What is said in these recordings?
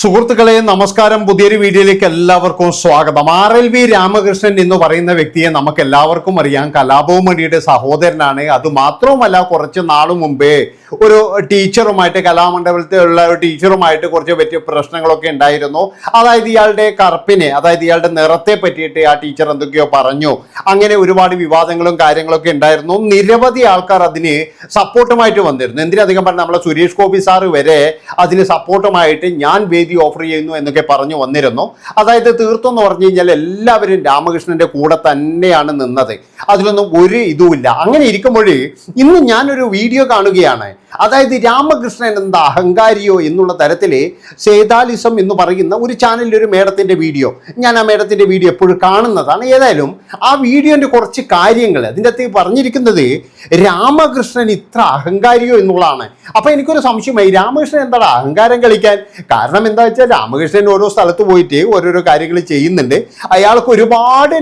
സുഹൃത്തുക്കളെ നമസ്കാരം. പുതിയൊരു വീഡിയോയിലേക്ക് എല്ലാവർക്കും സ്വാഗതം. ആർ എൽ വി രാമകൃഷ്ണൻ എന്ന് പറയുന്ന വ്യക്തിയെ നമുക്ക് എല്ലാവർക്കും അറിയാം. കലാഭവമണിയുടെ സഹോദരനാണ്. അത് മാത്രവുമല്ല കുറച്ച് നാൾ മുമ്പേ ഒരു ടീച്ചറുമായിട്ട് കലാമണ്ഡപത്തിലുള്ള ഒരു ടീച്ചറുമായിട്ട് കുറച്ച് പറ്റിയ പ്രശ്നങ്ങളൊക്കെ ഉണ്ടായിരുന്നു. അതായത് ഇയാളുടെ കറുപ്പിനെ അതായത് ഇയാളുടെ നിറത്തെ പറ്റിയിട്ട് ആ ടീച്ചർ എന്തൊക്കെയോ പറഞ്ഞു. അങ്ങനെ ഒരുപാട് വിവാദങ്ങളും കാര്യങ്ങളൊക്കെ ഉണ്ടായിരുന്നു. നിരവധി ആൾക്കാർ അതിന് സപ്പോർട്ടുമായിട്ട് വന്നിരുന്നു. എന്തിനധികം പറഞ്ഞാൽ നമ്മളെ സുരേഷ് ഗോപി സാറ് വരെ അതിന് സപ്പോർട്ടുമായിട്ട് ഞാൻ വേദി ഓഫർ ചെയ്യുന്നു എന്നൊക്കെ പറഞ്ഞു വന്നിരുന്നു. അതായത് തീർത്തും എന്ന് പറഞ്ഞു കഴിഞ്ഞാൽ എല്ലാവരും രാമകൃഷ്ണന്റെ കൂടെ തന്നെയാണ് നിന്നത്. അതിലൊന്നും ഒരു ഇതുമില്ല. അങ്ങനെ ഇരിക്കുമ്പോഴേ ഇന്ന് ഞാനൊരു വീഡിയോ കാണുകയാണ്. അതായത് രാമകൃഷ്ണൻ എന്താ അഹങ്കാരിയോ എന്നുള്ള തരത്തിൽ സേതാലിസം എന്ന് പറയുന്ന ഒരു ചാനലിൽ ഒരു മേഡത്തിന്റെ വീഡിയോ. ഞാൻ ആ മേഡത്തിന്റെ വീഡിയോ എപ്പോഴും കാണുന്നതാണ്. ഏതായാലും ആ വീഡിയോന്റെ കുറച്ച് കാര്യങ്ങൾ അതിന്റെ അകത്ത് പറഞ്ഞിരിക്കുന്നത് രാമകൃഷ്ണൻ ഇത്ര അഹങ്കാരിയോ എന്നുള്ളതാണ്. അപ്പൊ എനിക്കൊരു സംശയമായി രാമകൃഷ്ണൻ എന്താണ് അഹങ്കാരം കളിക്കാൻ? കാരണം എന്താ വെച്ചാൽ രാമകൃഷ്ണൻ ഓരോ സ്ഥലത്ത് പോയിട്ട് ഓരോരോ കാര്യങ്ങൾ ചെയ്യുന്നുണ്ട്. അയാൾക്ക് ഒരുപാട്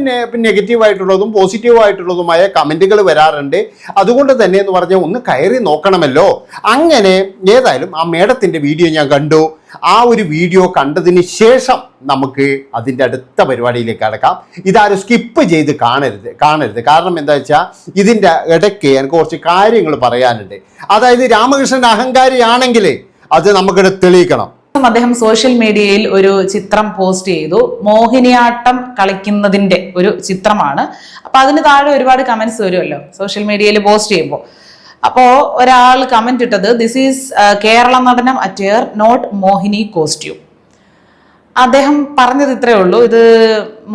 നെഗറ്റീവ് ആയിട്ടുള്ളതും പോസിറ്റീവ് ആയിട്ടുള്ളതുമായ കമന്റുകൾ വരാറുണ്ട്. അതുകൊണ്ട് തന്നെ എന്ന് പറഞ്ഞാൽ ഒന്ന് കയറി നോക്കണമല്ലോ. അങ്ങനെ ഏതായാലും ആ മേഡത്തിന്റെ വീഡിയോ ഞാൻ കണ്ടു. ആ ഒരു വീഡിയോ കണ്ടതിന് ശേഷം നമുക്ക് അതിന്റെ അടുത്ത പരിപാടിയിലേക്ക് കടക്കാം. ഇതാരും സ്കിപ്പ് ചെയ്ത് കാണരുത് കാണരുത്. കാരണം എന്താ വെച്ചാൽ ഇതിന്റെ ഇടയ്ക്ക് എനിക്ക് കുറച്ച് കാര്യങ്ങൾ പറയാനുണ്ട്. അതായത് രാമകൃഷ്ണൻ അഹങ്കാരിയാണെങ്കിൽ അത് നമുക്കിവിടെ തെളിയിക്കണം. അദ്ദേഹം സോഷ്യൽ മീഡിയയിൽ ഒരു ചിത്രം പോസ്റ്റ് ചെയ്തു. മോഹിനിയാട്ടം കളിക്കുന്നതിന്റെ ഒരു ചിത്രമാണ്. അപ്പൊ അതിന് താഴെ ഒരുപാട് കമന്റ്സ് വരുമല്ലോ സോഷ്യൽ മീഡിയയിൽ പോസ്റ്റ് ചെയ്യുമ്പോൾ. അപ്പോ ഒരാൾ കമന്റ് ഇട്ടത് this is Kerala Natanam attire not Mohini costume അദ്ദേഹം പറഞ്ഞത് ഇത്രയേ ഉള്ളൂ. ഇത്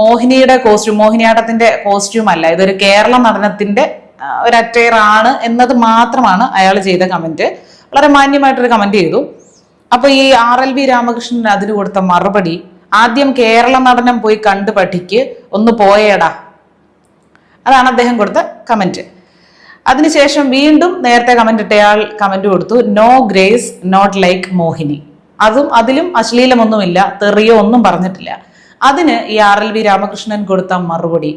മോഹിനിയുടെ കോസ്റ്റ്യൂം മോഹിനിയാട്ടത്തിന്റെ കോസ്റ്റ്യൂം അല്ല. ഇതൊരു കേരള നടനത്തിന്റെ ഒരു അറ്റയർ ആണ് എന്നത് മാത്രമാണ് അയാൾ ചെയ്ത കമന്റ് വളരെ മാന്യമായിട്ടൊരു കമന്റ് ചെയ്തു. അപ്പൊ ഈ ആർ എൽ വി രാമകൃഷ്ണൻ അതിന് കൊടുത്ത മറുപടി ആദ്യം കേരള നടനം പോയി കണ്ടു പഠിക്ക് ഒന്ന് പോയേടാ. അതാണ് അദ്ദേഹം കൊടുത്ത കമന്റ്. അതിനുശേഷം വീണ്ടും നേരത്തെ കമന്റ് ഇട്ടയാൾ കമന്റ് കൊടുത്തു no grace not like Mohini. അതും അതിലും അശ്ലീലമൊന്നുമില്ല തെറിയോ ഒന്നും പറഞ്ഞിട്ടില്ല. അതിന് ഈ ആർ എൽ വി രാമകൃഷ്ണൻ കൊടുത്ത മറുപടി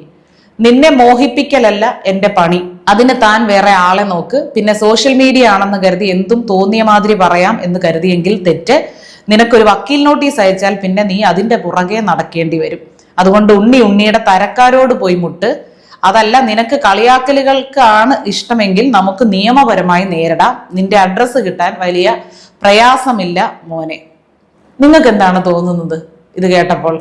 നിന്നെ മോഹിപ്പിക്കലല്ല എന്റെ പണി. അതിന് താൻ വേറെ ആളെ നോക്ക്. പിന്നെ സോഷ്യൽ മീഡിയ ആണെന്ന് കരുതി എന്തും തോന്നിയ മാതിരി പറയാം എന്ന് കരുതിയെങ്കിൽ തെറ്റ്. നിനക്കൊരു വക്കീൽ നോട്ടീസ് അയച്ചാൽ പിന്നെ നീ അതിന്റെ പുറകെ നടക്കേണ്ടി വരും. അതുകൊണ്ട് ഉണ്ണി ഉണ്ണിയുടെ തരക്കാരോട് പോയി മുട്ട്. അതല്ല നിനക്ക് കളിയാക്കലുകൾക്കാണ് ഇഷ്ടമെങ്കിൽ നമുക്ക് നിയമപരമായി നേരിടാം. നിന്റെ അഡ്രസ്സ് കിട്ടാൻ വലിയ പ്രയാസമില്ല മോനെ. നിങ്ങൾക്ക് എന്താണ് തോന്നുന്നത്? ഇത് കേട്ടപ്പോൾ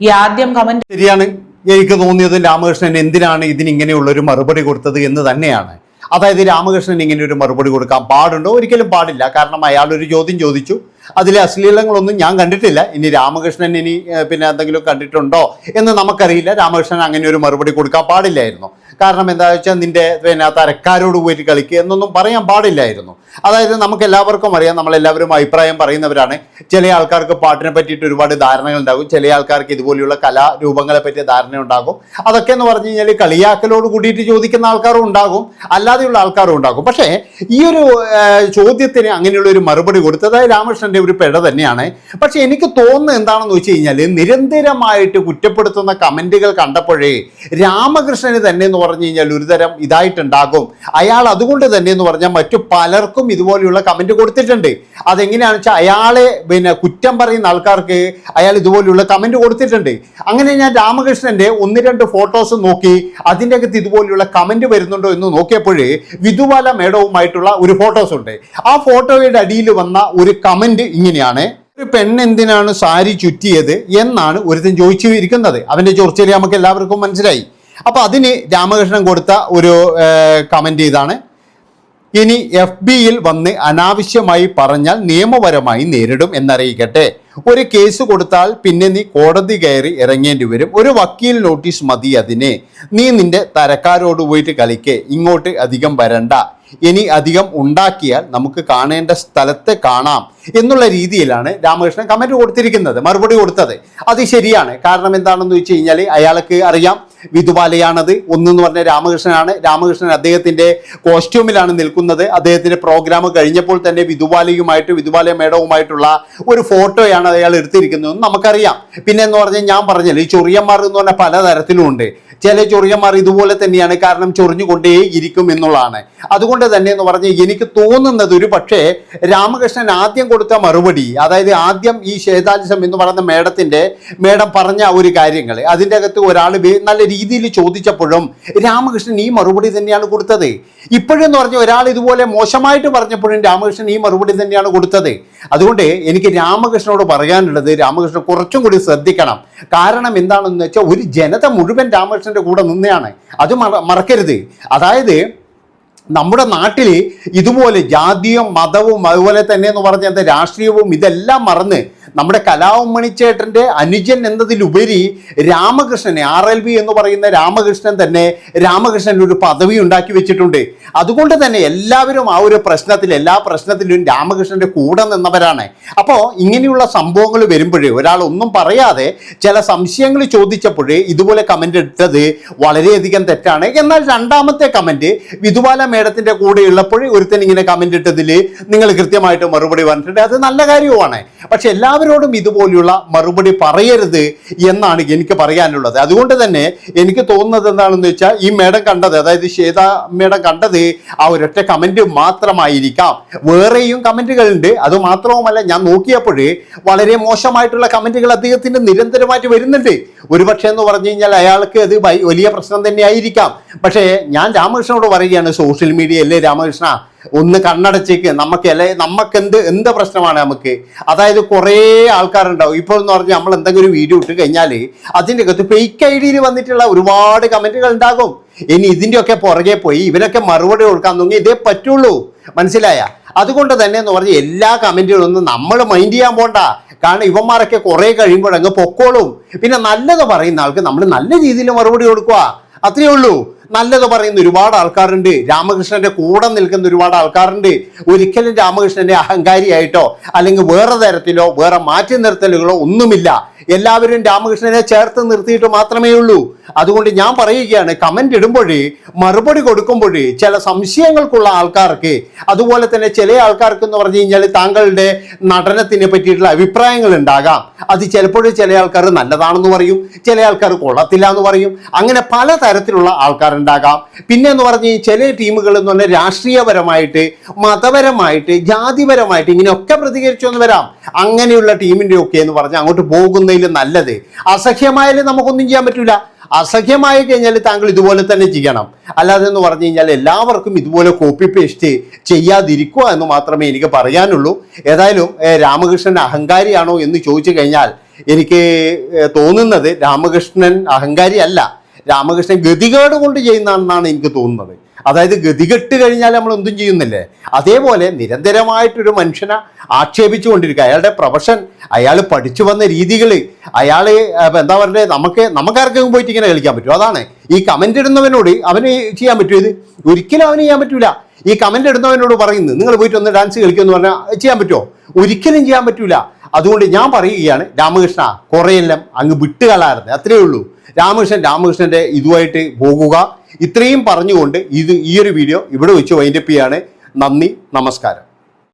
ഈ ആദ്യം കമന്റ് ശരിയാണ്. എനിക്ക് തോന്നിയത് രാമകൃഷ്ണൻ എന്തിനാണ് ഇതിനിങ്ങനെയുള്ള ഒരു മറുപടി കൊടുത്തത് എന്ന് തന്നെയാണ്. അതായത് രാമകൃഷ്ണൻ ഇങ്ങനെ ഒരു മറുപടി കൊടുക്കാൻ പാടുണ്ടോ? ഒരിക്കലും പാടില്ല. കാരണം അയാൾ ഒരു ചോദ്യം ചോദിച്ചു. അതിലെ അശ്ലീലങ്ങളൊന്നും ഞാൻ കണ്ടിട്ടില്ല. ഇനി രാമകൃഷ്ണൻ ഇനി പിന്നെ എന്തെങ്കിലും കണ്ടിട്ടുണ്ടോ എന്ന് നമുക്കറിയില്ല. രാമകൃഷ്ണൻ അങ്ങനെ ഒരു മറുപടി കൊടുക്കാൻ പാടില്ലായിരുന്നു. കാരണം എന്താ വെച്ചാൽ നിന്റെ പിന്നെ തരക്കാരോട് പോയിട്ട് കളിക്കുക എന്നൊന്നും പറയാൻ പാടില്ലായിരുന്നു. അതായത് നമുക്ക് എല്ലാവർക്കും അറിയാം നമ്മളെല്ലാവരും അഭിപ്രായം പറയുന്നവരാണ്. ചില ആൾക്കാർക്ക് പാട്ടിനെ പറ്റിയിട്ട് ഒരുപാട് ധാരണകൾ ഉണ്ടാകും. ചില ആൾക്കാർക്ക് ഇതുപോലെയുള്ള കലാരൂപങ്ങളെ പറ്റിയ ധാരണ ഉണ്ടാകും. അതൊക്കെ എന്ന് പറഞ്ഞു കഴിഞ്ഞാൽ കളിയാക്കലോട് കൂടിയിട്ട് ചോദിക്കുന്ന ആൾക്കാരും ഉണ്ടാകും. അല്ലാതെയുള്ള ആൾക്കാരും ഉണ്ടാകും. പക്ഷേ ഈ ഒരു ചോദ്യത്തിന് അങ്ങനെയുള്ള ഒരു മറുപടി കൊടുത്തത് രാമകൃഷ്ണന്റെ ഒരു പിഴ തന്നെയാണ്. പക്ഷെ എനിക്ക് തോന്നുന്നത് എന്താണെന്ന് വെച്ച് കഴിഞ്ഞാൽ നിരന്തരമായിട്ട് കുറ്റപ്പെടുത്തുന്ന കമന്റുകൾ കണ്ടപ്പോഴേ രാമകൃഷ്ണന് തന്നെ എന്ന് പറഞ്ഞു കഴിഞ്ഞാൽ ഒരുതരം ഇതായിട്ടുണ്ടാകും. അയാൾ അതുകൊണ്ട് തന്നെ എന്ന് പറഞ്ഞാൽ മറ്റു പലർക്കും ഇതുപോലെയുള്ള കമന്റ് കൊടുത്തിട്ടുണ്ട്. അതെങ്ങനെയാണെന്ന് വെച്ചാൽ അയാളെ പിന്നെ കുറ്റം പറയുന്ന ആൾക്കാർക്ക് അയാൾ ഇതുപോലെയുള്ള കമന്റ് കൊടുത്തിട്ടുണ്ട്. അങ്ങനെ ഞാൻ രാമകൃഷ്ണന്റെ ഒന്ന് രണ്ട് ഫോട്ടോസ് നോക്കി അതിന്റെ അകത്ത് ഇതുപോലെയുള്ള കമന്റ് വരുന്നുണ്ടോ എന്ന് നോക്കിയപ്പോഴേ വിധുവാല മേഡവുമായിട്ടുള്ള ഒരു ഫോട്ടോസ് ഉണ്ട്. ആ ഫോട്ടോയുടെ അടിയിൽ വന്ന ഒരു കമന്റ് ഇങ്ങനെയാണ്. ഒരു പെണ്ണെന്തിനാണ് സാരി ചുറ്റിയത് എന്നാണ് ഒരുത്തൻ ചോദിച്ചു ഇരിക്കുന്നത് അവന്റെ ചോർച്ചയിൽ നമുക്ക് എല്ലാവർക്കും മനസ്സിലായി. അപ്പോൾ അതിന് രാമകൃഷ്ണൻ കൊടുത്ത ഒരു കമന്റ് ഇതാണ്. ഇനി എഫ് ബിയിൽ വന്ന് അനാവശ്യമായി പറഞ്ഞാൽ നിയമപരമായി നേരിടും എന്നറിയിക്കട്ടെ. ഒരു കേസ് കൊടുത്താൽ പിന്നെ നീ കോടതി കയറി ഇറങ്ങേണ്ടി വരും. ഒരു വക്കീൽ നോട്ടീസ് മതി അതിന്. നീ നിന്റെ തരക്കാരോട് പോയിട്ട് കളിക്കേ. ഇങ്ങോട്ട് അധികം വരണ്ട. ഇനി അധികം ഉണ്ടാക്കിയാൽ നമുക്ക് കാണേണ്ട സ്ഥലത്ത് കാണാം എന്നുള്ള രീതിയിലാണ് രാമകൃഷ്ണൻ കമന്റ് കൊടുത്തിരിക്കുന്നത് മറുപടി കൊടുത്തത്. അത് ശരിയാണ്. കാരണം എന്താണെന്ന് വെച്ച് കഴിഞ്ഞാൽ അയാൾക്ക് അറിയാം വിധുബാലയാണത്. ഒന്നെന്ന് പറഞ്ഞ രാമകൃഷ്ണനാണ്. രാമകൃഷ്ണൻ അദ്ദേഹത്തിന്റെ കോസ്റ്റ്യൂമിലാണ് നിൽക്കുന്നത്. അദ്ദേഹത്തിന്റെ പ്രോഗ്രാം കഴിഞ്ഞപ്പോൾ തന്നെ വിധുബാലയുമായിട്ട് വിധുബാല മേഡവുമായിട്ടുള്ള ഒരു ഫോട്ടോയാണ് അയാൾ എടുത്തിരിക്കുന്നത്. നമുക്കറിയാം. പിന്നെ എന്ന് പറഞ്ഞാൽ ഞാൻ പറഞ്ഞല്ലോ ഈ ചൊറിയന്മാർ എന്ന് പറഞ്ഞാൽ പലതരത്തിലും ഉണ്ട്. ചില ചൊറിയന്മാർ ഇതുപോലെ തന്നെയാണ് കാരണം ചൊറിഞ്ഞുകൊണ്ടേ ഇരിക്കും എന്നുള്ളതാണ്. അതുകൊണ്ട് തന്നെ എന്ന് പറഞ്ഞാൽ എനിക്ക് തോന്നുന്നത് ഒരു പക്ഷേ രാമകൃഷ്ണൻ ആദ്യം കൊടുത്ത മറുപടി അതായത് ആദ്യം ഈ ശ്വേതാലിസം എന്ന് പറയുന്ന മേഡത്തിന്റെ മേഡം പറഞ്ഞ ഒരു കാര്യങ്ങൾ അതിന്റെ അകത്ത് ഒരാൾ നല്ല രീതിയിൽ ചോദിച്ചപ്പോഴും രാമകൃഷ്ണൻ ഈ മറുപടി തന്നെയാണ് കൊടുത്തത്. ഇപ്പോഴെന്ന് പറഞ്ഞ ഒരാൾ ഇതുപോലെ മോശമായിട്ട് പറഞ്ഞപ്പോഴും രാമകൃഷ്ണൻ ഈ മറുപടി തന്നെയാണ് കൊടുത്തത്. അതുകൊണ്ട് എനിക്ക് രാമകൃഷ്ണനോട് പറയാനുള്ളത് രാമകൃഷ്ണൻ കുറച്ചും കൂടി ശ്രദ്ധിക്കണം. കാരണം എന്താണെന്ന് വെച്ചാൽ ഒരു ജനത മുഴുവൻ രാമകൃഷ്ണന്റെ കൂടെ നിന്നെയാണ്. അത് മറക്കരുത്. അതായത് നമ്മുടെ നാട്ടിൽ ഇതുപോലെ ജാതിയും മതവും അതുപോലെ തന്നെ എന്ന് പറഞ്ഞ രാഷ്ട്രീയവും ഇതെല്ലാം മറന്ന് നമ്മുടെ കലാവും മണിച്ചേട്ടന്റെ അനുജൻ എന്നതിലുപരി രാമകൃഷ്ണനെ ആർ എൽ ബി എന്ന് പറയുന്ന രാമകൃഷ്ണൻ തന്നെ രാമകൃഷ്ണൻ ഒരു പദവി ഉണ്ടാക്കി വെച്ചിട്ടുണ്ട്. അതുകൊണ്ട് തന്നെ എല്ലാവരും ആ ഒരു പ്രശ്നത്തിൽ എല്ലാ പ്രശ്നത്തിലും രാമകൃഷ്ണന്റെ കൂടെ നിന്നവരാണ്. അപ്പോൾ ഇങ്ങനെയുള്ള സംഭവങ്ങൾ വരുമ്പോഴേ ഒരാൾ ഒന്നും പറയാതെ ചില സംശയങ്ങൾ ചോദിച്ചപ്പോഴേ ഇതുപോലെ കമന്റ് ഇട്ടത് വളരെയധികം തെറ്റാണ്. എന്നാൽ രണ്ടാമത്തെ കമന്റ് വിധുബാല മേഡത്തിന്റെ കൂടെ ഉള്ളപ്പോഴേ ഒരുത്തൻ ഇങ്ങനെ കമന്റ് ഇട്ടതിൽ നിങ്ങൾ കൃത്യമായിട്ട് മറുപടി പറഞ്ഞിട്ടുണ്ട്. അത് നല്ല കാര്യവുമാണ്. പക്ഷെ എല്ലാവരോടും ഇതുപോലെയുള്ള മറുപടി പറയരുത് എന്നാണ് എനിക്ക് പറയാനുള്ളത്. അതുകൊണ്ട് തന്നെ എനിക്ക് തോന്നുന്നത് എന്താണെന്ന് വെച്ചാൽ ഈ മേഡം കണ്ടത് അതായത് ശ്വേത മേഡം കണ്ടത് ആ ഒരൊറ്റ കമന്റ് മാത്രമായിരിക്കാം. വേറെയും കമന്റുകളുണ്ട് അത് മാത്രവുമല്ല ഞാൻ നോക്കിയപ്പോൾ വളരെ മോശമായിട്ടുള്ള കമന്റുകൾ അദ്ദേഹത്തിന് നിരന്തരമായിട്ട് വരുന്നുണ്ട്. ഒരുപക്ഷെ എന്ന് പറഞ്ഞു കഴിഞ്ഞാൽ അയാൾക്ക് അത് വലിയ പ്രശ്നം തന്നെ ആയിരിക്കാം പക്ഷേ ഞാൻ രാമകൃഷ്ണനോട് പറയുകയാണ് സോഷ്യൽ മീഡിയ അല്ലേ രാമകൃഷ്ണ? ഒന്ന് കണ്ണടച്ചേക്ക്. നമുക്ക് അല്ലെ നമുക്ക് എന്ത് എന്ത് പ്രശ്നമാണ് നമുക്ക്? അതായത് കുറേ ആൾക്കാരുണ്ടാവും. ഇപ്പോൾ എന്ന് പറഞ്ഞാൽ നമ്മൾ എന്തെങ്കിലും ഒരു വീഡിയോ ഇട്ട് കഴിഞ്ഞാൽ അതിന്റെ അകത്ത് ഫേക്ക് ഐ ഡിയിൽ വന്നിട്ടുള്ള ഒരുപാട് കമന്റുകൾ ഉണ്ടാകും. ഇനി ഇതിന്റെയൊക്കെ പുറകെ പോയി ഇവരൊക്കെ മറുപടി കൊടുക്കാൻ തുടങ്ങി ഇതേ പറ്റുള്ളൂ. മനസ്സിലായ? അതുകൊണ്ട് തന്നെ എന്ന് പറഞ്ഞാൽ എല്ലാ കമന്റുകളൊന്നും നമ്മൾ മൈൻഡ് ചെയ്യാൻ പോണ്ട. കാരണം ഇവന്മാരൊക്കെ കുറേ കഴിയുമ്പോൾ അങ്ങ് പൊക്കോളും. പിന്നെ നല്ലത് പറയുന്ന ആൾക്ക് നമ്മൾ നല്ല രീതിയിൽ മറുപടി കൊടുക്കുക അത്രയേ ഉള്ളൂ. നല്ലത് പറയുന്ന ഒരുപാട് ആൾക്കാരുണ്ട്. രാമകൃഷ്ണന്റെ കൂടെ നിൽക്കുന്ന ഒരുപാട് ആൾക്കാരുണ്ട്. ഒരിക്കലും രാമകൃഷ്ണന്റെ അഹങ്കാരിയായിട്ടോ അല്ലെങ്കിൽ വേറെ തരത്തിലോ വേറെ മാറ്റി നിർത്തലുകളോ ഒന്നുമില്ല. എല്ലാവരും രാമകൃഷ്ണനെ ചേർത്ത് നിർത്തിയിട്ട് മാത്രമേ ഉള്ളൂ. അതുകൊണ്ട് ഞാൻ പറയുകയാണ് കമന്റ് ഇടുമ്പോഴേ മറുപടി കൊടുക്കുമ്പോഴേ ചില സംശയങ്ങൾക്കുള്ള ആൾക്കാർക്ക് അതുപോലെ തന്നെ ചില ആൾക്കാർക്ക് എന്ന് പറഞ്ഞു കഴിഞ്ഞാൽ താങ്കളുടെ നടനത്തിനെ പറ്റിയിട്ടുള്ള അഭിപ്രായങ്ങൾ ഉണ്ടാകാം. അത് ചിലപ്പോഴും ചില ആൾക്കാർ നല്ലതാണെന്ന് പറയും ചില ആൾക്കാർ കൊള്ളത്തില്ല എന്ന് പറയും. അങ്ങനെ പല തരത്തിലുള്ള ആൾക്കാരുണ്ടാകാം. പിന്നെ എന്ന് പറഞ്ഞ് ചില ടീമുകൾ എന്ന് പറഞ്ഞാൽ രാഷ്ട്രീയപരമായിട്ട് മതപരമായിട്ട് ജാതിപരമായിട്ട് ഇങ്ങനെയൊക്കെ പ്രതികരിച്ചു എന്ന് വരാം. അങ്ങനെയുള്ള ടീമിന്റെ ഒക്കെ എന്ന് പറഞ്ഞാൽ അങ്ങോട്ട് പോകുന്നതിൽ നല്ലത്. അസഹ്യമായാലും നമുക്കൊന്നും ചെയ്യാൻ പറ്റില്ല അസഹ്യമായി കഴിഞ്ഞാൽ താങ്കൾ ഇതുപോലെ തന്നെ ചെയ്യണം. അല്ലാതെ എന്ന് പറഞ്ഞു കഴിഞ്ഞാൽ എല്ലാവർക്കും ഇതുപോലെ കോപ്പി പേസ്റ്റ് ചെയ്യാതിരിക്കുക എന്ന് മാത്രമേ എനിക്ക് പറയാനുള്ളൂ. ഏതായാലും രാമകൃഷ്ണൻ അഹങ്കാരിയാണോ എന്ന് ചോദിച്ചു കഴിഞ്ഞാൽ എനിക്ക് തോന്നുന്നത് രാമകൃഷ്ണൻ അഹങ്കാരി അല്ല രാമകൃഷ്ണൻ ഗതികേട് കൊണ്ട് ചെയ്യുന്നതാണെന്നാണ് എനിക്ക് തോന്നുന്നത്. അതായത് ഗതികെട്ട് കഴിഞ്ഞാൽ നമ്മൾ എന്തും ചെയ്യുന്നില്ലേ? അതേപോലെ നിരന്തരമായിട്ടൊരു മനുഷ്യനെ ആക്ഷേപിച്ചു കൊണ്ടിരിക്കുക അയാളുടെ പ്രൊഫഷൻ അയാൾ പഠിച്ചു വന്ന രീതികൾ അയാൾ എന്താ പറയുക നമുക്ക് നമുക്കാർക്കും പോയിട്ട് ഇങ്ങനെ കളിക്കാൻ പറ്റുമോ? അതാണ്. ഈ കമന്റ് ഇടുന്നവനോട് അവന് ചെയ്യാൻ പറ്റുമോ ഇത്? ഒരിക്കലും അവന് ചെയ്യാൻ പറ്റൂല. ഈ കമന്റ് ഇടുന്നവനോട് പറയുന്നത് നിങ്ങൾ പോയിട്ട് ഒന്ന് ഡാൻസ് കളിക്കുമെന്ന് പറഞ്ഞാൽ ചെയ്യാൻ പറ്റുമോ? ഒരിക്കലും ചെയ്യാൻ പറ്റൂല. അതുകൊണ്ട് ഞാൻ പറയുകയാണ് രാമകൃഷ്ണ കുറെയെല്ലാം അങ്ങ് വിട്ടുകളായിരുന്നു അത്രയേ ഉള്ളൂ. രാമകൃഷ്ണൻ രാമകൃഷ്ണന്റെ ഇതുമായിട്ട് പോകുക. ഇത്രയും പറഞ്ഞുകൊണ്ട് ഇത് ഈ ഒരു വീഡിയോ ഇവിടെ വെച്ച് വൈൻഡപ്പ് ചെയ്യാണ്. നന്ദി നമസ്കാരം.